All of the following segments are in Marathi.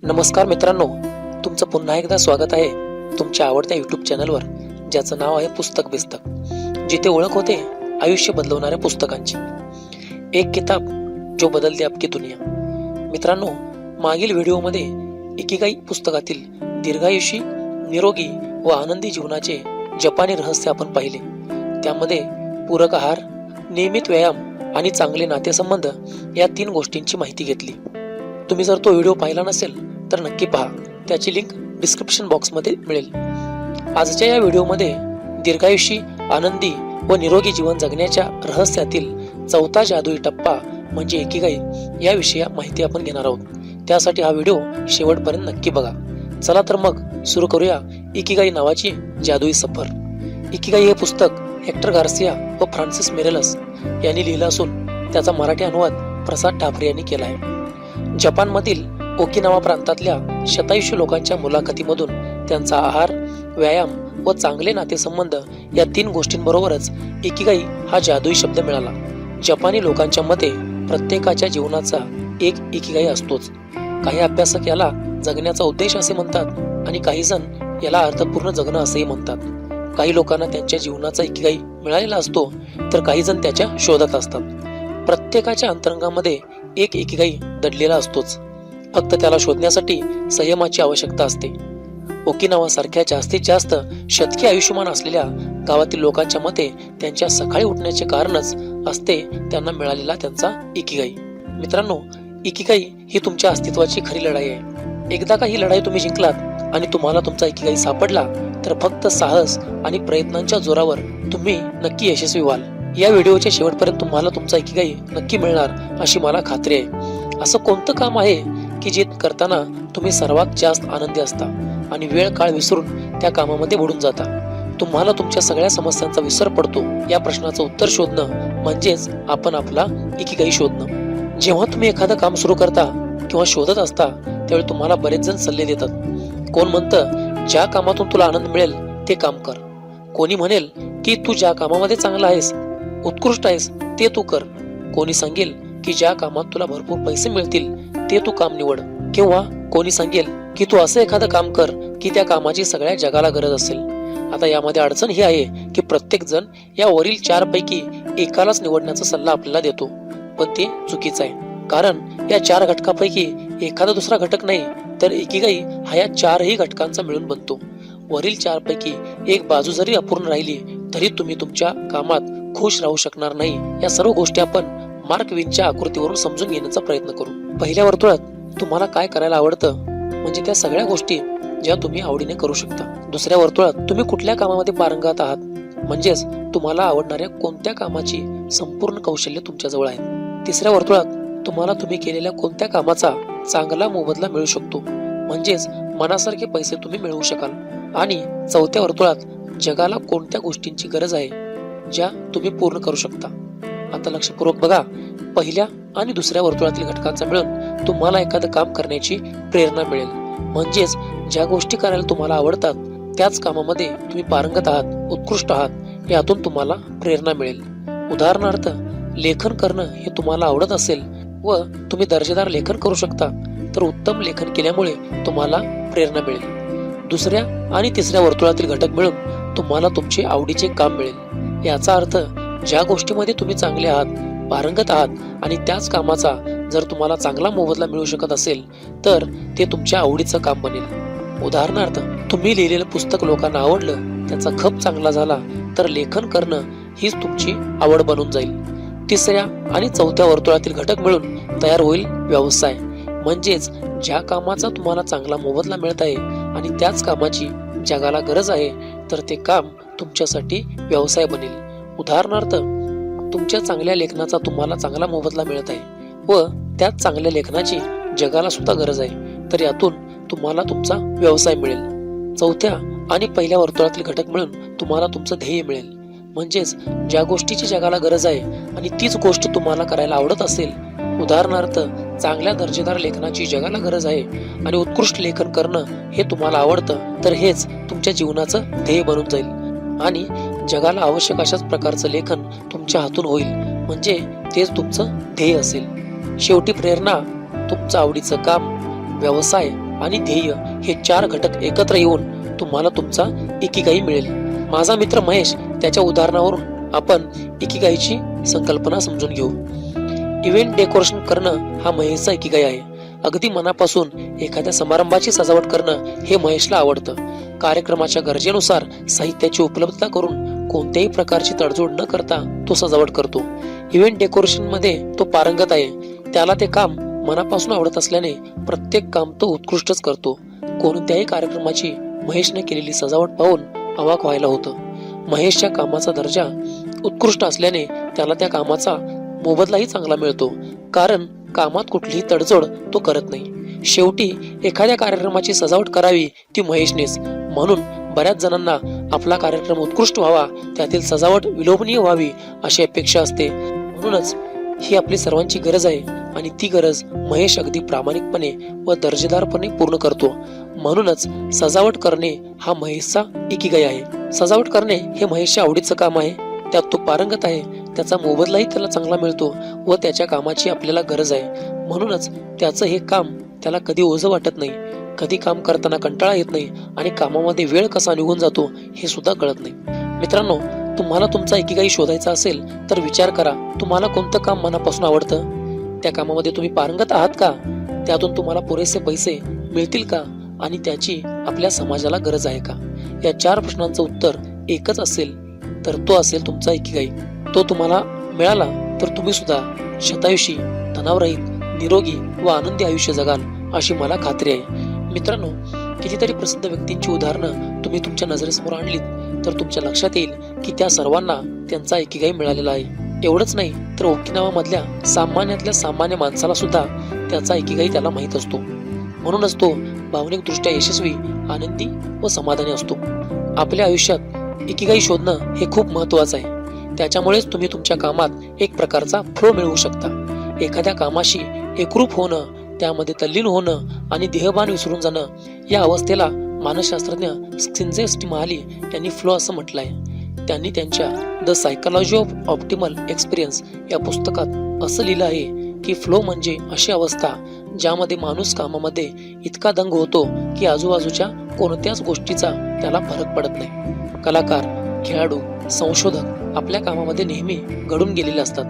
नमस्कार मित्रांनो तुमचं पुन्हा एकदा स्वागत आहे तुमच्या आवडत्या यूट्यूब चॅनलवर ज्याचं नाव आहे पुस्तक बिस्तक जिथे ओळख होते आयुष्य बदलवणाऱ्या पुस्तकांची. एक किताब जो बदलते आपकी दुनिया. मित्रांनो मागील व्हिडिओमध्ये एकेकाई पुस्तकातील दीर्घायुषी निरोगी व आनंदी जीवनाचे जपानी रहस्य आपण पाहिले. त्यामध्ये पूरक आहार नियमित व्यायाम आणि चांगले नातेसंबंध या तीन गोष्टींची माहिती घेतली. तुम्ही जर तो व्हिडिओ पाहिला नसेल तर नक्की पहा. त्याची लिंक डिस्क्रिप्शन बॉक्समध्ये मिळेल. आजच्या या व्हिडिओमध्ये दीर्घायुषी आनंदी व निरोगी जीवन जगण्याच्या रहस्यातील चौथा जादुई टप्पा म्हणजे एकीगाई याविषयी माहिती आपण घेणार आहोत. त्यासाठी हा व्हिडिओ शेवटपर्यंत नक्की बघा. चला तर मग सुरू करूया इकिगाई नावाची जादुई सफर. इकिगाई हे पुस्तक हेक्टर गार्सिया व फ्रान्सिस मेरेलस यांनी लिहिलं असून त्याचा मराठी अनुवाद प्रसाद ठाकरे यांनी केला आहे. जपानमधील ओकिनावा प्रांतातल्या शतायुष्य लोकांच्या मुलाखतीमधून त्यांचा आहार व्यायाम व चांगले नातेसंबंध या तीन गोष्टींबरोबरच इकिगाई हा जादुई शब्द मिळाला. जपानी लोकांच्या मते प्रत्येकाच्या जीवनाचा एक इकिगाई असतोच. काही अभ्यासक याला जगण्याचा उद्देश असे म्हणतात आणि काही जण याला अर्थपूर्ण जगणं असेही म्हणतात. काही लोकांना त्यांच्या जीवनाचा इकिगाई मिळालेला असतो तर काही जण त्याच्या शोधात असतात. प्रत्येकाच्या अंतरंगामध्ये एक एकीगाई दडलेला असतोच. फक्त त्याला शोधण्यासाठी संयमाची आवश्यकता असते. ओकिनावा सारख्या जास्तीत जास्त शतकी आयुष्यमान असलेल्या गावातील लोकांच्या मते त्यांच्या सकाळी उठण्याचे कारणच असते त्यांना मिळालेला त्यांचा इकिगाई मित्रांनो इकिगाई ही तुमच्या अस्तित्वाची खरी लढाई आहे. एकदा का ही लढाई तुम्ही जिंकलात आणि तुम्हाला तुमचा इकिगाई सापडला तर फक्त साहस आणि प्रयत्नांच्या जोरावर तुम्ही नक्की यशस्वी व्हाल. या व्हिडिओच्या शेवटपर्यंत तुम्हाला तुमचा एकीकाई नक्की मिळणार अशी मला खात्री आहे. असं कोणतं काम आहे की जे करताना तुम्ही सर्वात जास्त आनंदी असता आणि वेळ काळ विसरून त्या कामामध्ये बुडून जाता? तुम्हाला तुमच्या सगळ्या समस्यांचा विसर पडतो या प्रश्नाचं उत्तर शोधणं म्हणजेच आपण आपला एकीकाई शोधणं. जेव्हा तुम्ही एखादं काम सुरू करता किंवा शोधत असता त्यावेळी तुम्हाला बरेच जण सल्ले देतात. कोण म्हणतं ज्या कामातून तुला आनंद मिळेल ते काम कर. कोणी म्हणेल की तू ज्या कामामध्ये चांगला आहेस उत्कृष्ट आहेस ते तू कर. कोणी सांगेल की ज्या कामात तुला भरपूर पैसे मिळतील ते तू काम निवड. किंवा कोणी सांगेल की तू असं एखादं काम कर की त्या कामाची सगळ्या जगाला गरज असेल. आता यामध्ये अडचण ही आहे की प्रत्येक जण या वरील चार पैकी एकालाच निवडण्याचा सल्ला आपल्याला देतो. पण ते चुकीचं आहे. कारण या चार घटकापैकी एखादा दुसरा घटक नाही तर एकीगाई हा या चारही घटकांचा मिळून बनतो. वरील चार पैकी एक बाजू जरी अपूर्ण राहिली तरी तुम्ही तुमच्या कामात खुश राहू शकणार नाही. या सर्व गोष्टी आपण मार्क विनच्या आकृतीवरून समजून घेण्याचा प्रयत्न करू. पहिल्या वर्तुळात तुम्हाला काय करायला आवडतं? म्हणजे त्या सगळ्या गोष्टी ज्या तुम्ही आवडीने करू शकता. दुसऱ्या वर्तुळात तुम्ही कुठल्या कामामध्ये पारंगत आहात? म्हणजेच तुम्हाला आवडणाऱ्या कोणत्या कामाची संपूर्ण कौशल्य तुमच्याजवळ आहे? तिसऱ्या वर्तुळात तुम्हाला तुम्ही केलेल्या कोणत्या कामाचा चांगला मोबदला मिळू शकतो? म्हणजेच मनासारखे पैसे तुम्ही मिळवू शकाल. आणि चौथ्या वर्तुळात जगाला कोणत्या गोष्टींची गरज आहे ज्या तुम्ही पूर्ण करू शकता? आता लक्षपूर्वक बघा पहिल्या आणि दुसऱ्या वर्तुळातील घटकांचा मिळून तुम्हाला एखादं काम करण्याची प्रेरणा मिळेल. म्हणजेच ज्या गोष्टी करायला तुम्हाला आवडतात त्याच कामामध्ये तुम्ही पारंगत आहात उत्कृष्ट आहात यातून तुम्हाला प्रेरणा मिळेल. उदाहरणार्थ लेखन करणं हे तुम्हाला आवडत असेल व तुम्ही दर्जेदार लेखन करू शकता तर उत्तम लेखन केल्यामुळे तुम्हाला प्रेरणा मिळेल. दुसऱ्या आणि तिसऱ्या वर्तुळातील घटक मिळून तुम्हाला तुमचे आवडीचे काम मिळेल. याचा अर्थ ज्या गोष्टीमध्ये तुम्ही चांगले आहात पारंगत आहात आणि त्याच कामाचा जर तुम्हाला चांगला मोबदला मिळू शकत असेल तर ते तुमच्या आवडीचं काम बनेल. उदाहरणार्थ तुम्ही लिहिलेलं पुस्तक लोकांना आवडलं त्याचा खप चांगला झाला तर लेखन करणं हीच तुमची आवड बनून जाईल. तिसऱ्या आणि चौथ्या वर्तुळातील घटक मिळून तयार होईल व्यवसाय. म्हणजेच ज्या कामाचा तुम्हाला चांगला मोबदला मिळत आहे आणि त्याच कामाची जगाला गरज आहे तर ते काम तुमच्यासाठी व्यवसाय बनेल. उदाहरणार्थ तुमच्या चांगल्या लेखनाचा तुम्हाला चांगला मोबदला मिळत आहे व त्याच चांगल्या लेखनाची जगाला सुद्धा गरज आहे तर यातून तुम्हाला तुमचा व्यवसाय मिळेल. चौथ्या आणि पहिल्या वर्तुळातील घटक मिळून तुम्हाला तुमचं ध्येय मिळेल. म्हणजेच ज्या गोष्टीची जगाला गरज आहे आणि तीच गोष्ट तुम्हाला करायला आवडत असेल उदाहरणार्थ चांगल्या दर्जेदार लेखनाची जगाला गरज आहे आणि उत्कृष्ट लेखन करणं हे तुम्हाला आवडतं तर हेच तुमच्या जीवनाचं ध्येय बनून जाईल. आणि जगाला आवश्यक अशाच प्रकारचं लेखन तुमच्या हातून होईल म्हणजे तेच तुमचं ध्येय असेल. शेवटी प्रेरणा तुमचं आवडीचं काम व्यवसाय आणि ध्येय हे चार घटक एकत्र येऊन तुम्हाला तुमचा इकिगाई मिळेल. माझा मित्र महेश त्याच्या उदाहरणावरून आपण इकिगाईची संकल्पना समजून घेऊ. इव्हेंट डेकोरेशन करणं हा महेशचा एकीकाय आहे. अगदी मनापासून एखाद्या समारंभाची सजावट करणं हे महेशला आवडतं. कार्यक्रमाच्या गरजेनुसार साहित्याची उपलब्धता करून कोणत्याही प्रकारची तडजोड न करता तो सजावट करतो. इव्हेंट डेकोरेशनमध्ये तो पारंगत आहे. त्याला ते काम मनापासून आवडत असल्याने प्रत्येक काम तो उत्कृष्टच करतो. कोणत्याही कार्यक्रमाची महेशने केलेली सजावट पाहून अवाक व्हायला होतं. महेशच्या कामाचा दर्जा उत्कृष्ट असल्याने त्याला त्या कामाचा मोबदलाही चांगला मिळतो. कारण कामात कुठलीही तडजोड तो करत नाही. शेवटी एखाद्या कार्यक्रमाची सजावट करावी ती महेशनेच. म्हणून बऱ्याच जणांना आपला कार्यक्रम उत्कृष्ट व्हावा त्यातील सजावट विलोभनीय व्हावी अशी अपेक्षा असते. म्हणूनच ही आपली सर्वांची गरज आहे आणि ती गरज महेश अगदी प्रामाणिकपणे व दर्जेदारपणे पूर्ण करतो. म्हणूनच सजावट करणे हा महेशचा एकीगाय आहे. सजावट करणे हे महेशच्या आवडीचं काम आहे. त्यात तो पारंगत आहे. त्याचा मोबदलाही त्याला चांगला मिळतो व त्याच्या कामाची आपल्याला गरज आहे. म्हणूनच त्याचं हे काम त्याला कधी ओझं वाटत नाही. कधी काम करताना कंटाळा येत नाही आणि कामामध्ये वेळ कसा निघून जातो हे सुद्धा कळत नाही. मित्रांनो तुम्हाला तुमचा एकीकाही शोधायचा असेल तर विचार करा तुम्हाला कोणतं काम मनापासून आवडतं? त्या कामामध्ये तुम्ही पारंगत आहात का? त्यातून तुम्हाला पुरेसे पैसे मिळतील का? आणि त्याची आपल्या समाजाला गरज आहे का? या चार प्रश्नांचं उत्तर एकच असेल. तर तो असेल तुमचा एकीगाई तो तुम्हाला मिळाला तर तुम्ही सुद्धा शतायुषी तणावरहित निरोगी व आनंदी आयुष्य जगाल अशी मला खात्री आहे. मित्रांनो कितीतरी प्रसिद्ध व्यक्तींची उदाहरणं तुम्ही तुमच्या नजरेसमोर आणलीत तर तुमच्या लक्षात येईल की त्या सर्वांना त्यांचा एकीगाई मिळालेला आहे. एवढंच नाही तर ओकिनावामधल्या सामान्यातल्या सामान्य माणसाला सुद्धा त्याचा एकीगाई त्याला माहीत असतो. म्हणूनच तो भावनिकदृष्ट्या यशस्वी आनंदी व समाधानी असतो. आपल्या आयुष्यात एकीगाई शोधणं हे खूप महत्वाचं आहे. त्याच्यामुळेच तुम्ही तुमच्या कामात एक प्रकारचा फ्लो मिळवू शकता. एखाद्या कामाशी एकरूप होणं त्यामध्ये तल्लीन होणं आणि देहभान विसरून जाणं या अवस्थेला मानसशास्त्रज्ञ सिन्झेस महाली यांनी फ्लो असं म्हटलं आहे त्यांनी त्यांच्या the psychology of optimal experience या पुस्तकात असं लिहिलं आहे की फ्लो म्हणजे अशी अवस्था ज्यामध्ये माणूस कामामध्ये इतका दंग होतो की आजूबाजूच्या कोणत्याच गोष्टीचा त्याला फरक पडत नाही. कलाकार खेळाडू संशोधक आपल्या कामामध्ये नेहमी घडून गेलेले असतात.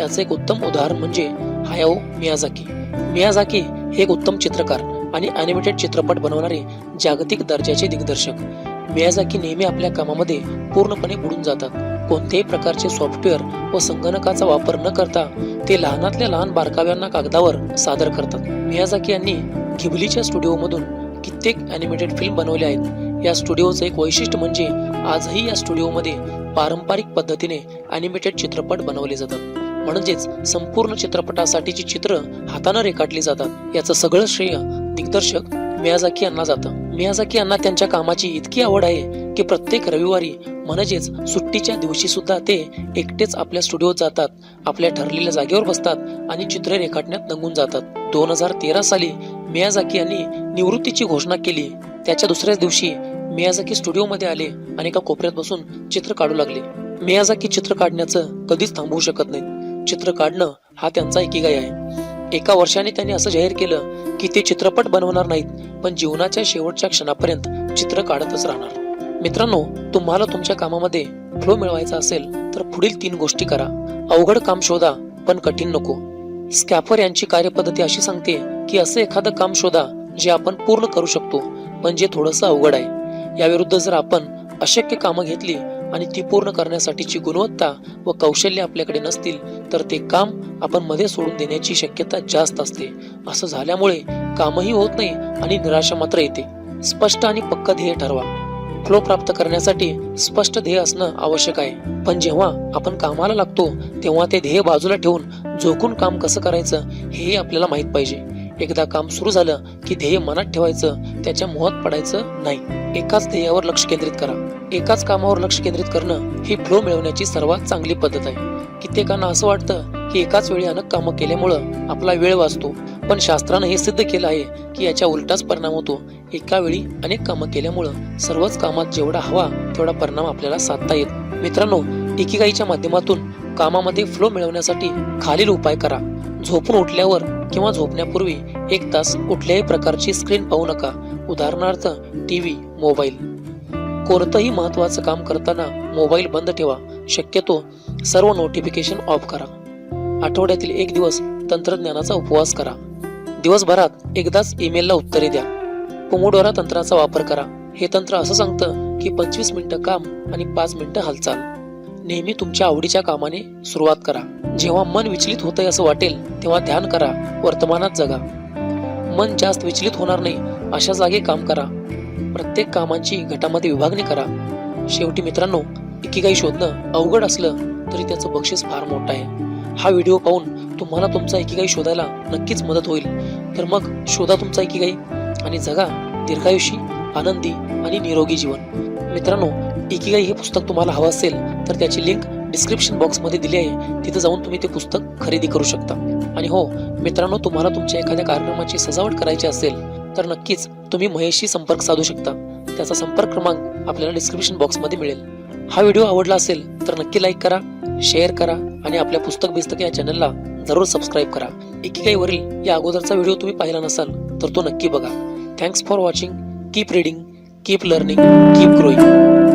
याचं एक उत्तम उदाहरण म्हणजे हायाओ मियाझाकी. मियाझाकी हे एक उत्तम चित्रकार आणि अॅनिमेटेड चित्रपट बनवणारे जागतिक दर्जाचे दिग्दर्शक. मियाझाकी नेहमी आपल्या कामामध्ये पूर्णपणे बुडून जातात. कोणत्याही प्रकारचे सॉफ्टवेअर व संगणकाचा वापर न करता ते लहानातल्या लहान बारकाव्यांना कागदावर सादर करतात. मियाझाकी यांनी घिबलीच्या स्टुडिओमधून कित्येक अॅनिमेटेड फिल्म बनवले आहेत. या स्टुडिओचं एक वैशिष्ट्य म्हणजे आजही या स्टुडिओमध्ये पारंपरिक पद्धतीने अॅनिमेटेड चित्रपट बनवले जातात. म्हणजेच संपूर्ण चित्रपटासाठीची चित्र हातानं रेखाटली जातात. याचं सगळं श्रेय दिग्दर्शक मियाझाकी यांना जातं. मियाझाकी यांना त्यांच्या कामाची इतकी आवड आहे की प्रत्येक रविवारी म्हणजेच सुट्टीच्या दिवशी सुद्धा ते एकटेच आपल्या स्टुडिओत जातात आपल्या ठरलेल्या जागेवर बसतात आणि चित्रे रेखाटण्यात दंगून जातात. दोन हजार तेरा साली मियाझाकी यांनी निवृत्तीची घोषणा केली. त्याच्या दुसऱ्याच दिवशी मियाझाकी स्टुडिओमध्ये आले आणि एका कोपऱ्यात बसून चित्र काढू लागले. मियाझाकी चित्र काढण्याचं कधीच थांबवू शकत नाही. चित्र काढणं हा त्यांचा एकीगाय आहे. एका वर्षाने त्यांनी असं जाहीर केलं की ते चित्रपट बनवणार नाहीत पण जीवनाच्या शेवटच्या क्षणापर्यंत चित्र काढतच राहणार. मित्रांनो तुम्हाला तुमच्या कामामध्ये फ्लो मिळवायचा असेल तर पुढील तीन गोष्टी करा. अवघड काम शोधा पण कठीण नको. स्कॅफर यांची कार्यपद्धती अशी सांगते की असं एखादं काम शोधा जे आपण पूर्ण करू शकतो पण जे थोडंसं अवघड आहे. याविरुद्ध जर आपण अशक्य कामं घेतली आणि ती पूर्ण करण्यासाठीची गुणवत्ता व कौशल्य आपल्याकडे नसतील तर ते काम आपण मध्ये सोडून देण्याची शक्यता जास्त असते. असं झाल्यामुळे कामही होत नाही आणि निराशा मात्र येते. स्पष्ट आणि पक्क ध्येय ठरवा. फ्लो प्राप्त करण्यासाठी स्पष्ट ध्येय असणं आवश्यक आहे. पण जेव्हा आपण कामाला लागतो तेव्हा ते ध्येय बाजूला ठेवून झोकून काम कसं करायचं हेही आपल्याला माहीत पाहिजे. एकदा काम सुरू झालं की ध्येय मनात ठेवायचं त्याच्या मोहात पडायचं नाही. एकाच ध्येयावर लक्ष केंद्रित करा. एकाच कामावर लक्ष केंद्रित करणं ही फ्लो मिळवण्याची सर्वात चांगली पद्धत आहे. कित्येकांना असं वाटतं की एकाच वेळी अनेक कामं केल्यामुळं आपला वेळ वाचतो. पण शास्त्रानं हे सिद्ध केलं आहे की याच्या उलटाच परिणाम होतो. एका वेळी अनेक कामं केल्यामुळं सर्वच कामात जेवढा हवा तेवढा परिणाम आपल्याला साधता येत. मित्रांनो एकीगाईच्या माध्यमातून कामामध्ये फ्लो मिळवण्यासाठी खालील उपाय करा. झोपून उठल्यावर किंवा झोपण्यापूर्वी एक तास कुठल्याही प्रकारची स्क्रीन पाहू नका. उदाहरणार्थ टी व्ही मोबाईल. कोणतंही महत्त्वाचं काम करताना मोबाईल बंद ठेवा. शक्यतो सर्व नोटिफिकेशन ऑफ करा. आठवड्यातील एक दिवस तंत्रज्ञानाचा उपवास करा. दिवसभरात एकदाच ईमेलला उत्तरे द्या. पोमोडोरा तंत्राचा वापर करा. हे तंत्र असं सांगतं की पंचवीस मिनिटं काम आणि पाच मिनिटं हालचाल. नेहमी तुमच्या आवडीच्या कामाने सुरुवात करा. जेव्हा मन विचलित होतंय असं वाटेल तेव्हा ध्यान करा. वर्तमानात जगा. मन जास्त विचलित होणार नाही अशा जागी काम करा. प्रत्येक कामांची गटामध्ये विभागणी करा. शेवटी मित्रांनो इकिगाई शोधणं अवघड असलं तरी त्याचं बक्षीस फार मोठं आहे. हा व्हिडिओ पाहून तुम्हाला तुमचा इकिगाई शोधायला नक्कीच मदत होईल. तर मग शोधा तुमचा इकिगाई आणि जगा दीर्घायुषी आनंदी आणि निरोगी जीवन. मित्रांनो इकिगाई हे पुस्तक तुम्हाला हवं असेल तर त्याची लिंक डिस्क्रिप्शन बॉक्समध्ये दिली आहे. तिथे जाऊन तुम्ही ते पुस्तक खरेदी करू शकता. आणि हो मित्रांनो तुम्हाला तुमच्या एखाद्या कार्यक्रमाची सजावट करायची असेल तर नक्कीच तुम्ही महेशशी संपर्क साधू शकता. त्याचा संपर्क क्रमांक आपल्याला डिस्क्रिप्शन बॉक्समध्ये मिळेल. हा व्हिडिओ आवडला असेल तर नक्की लाईक करा शेअर करा आणि आपल्या पुस्तक बिस्तक या चॅनलला जरूर सबस्क्राईब करा. एकीकाईवरील या अगोदरचा व्हिडिओ तुम्ही पाहिला नसाल तर तो नक्की बघा. Thanks for watching keep reading keep learning keep growing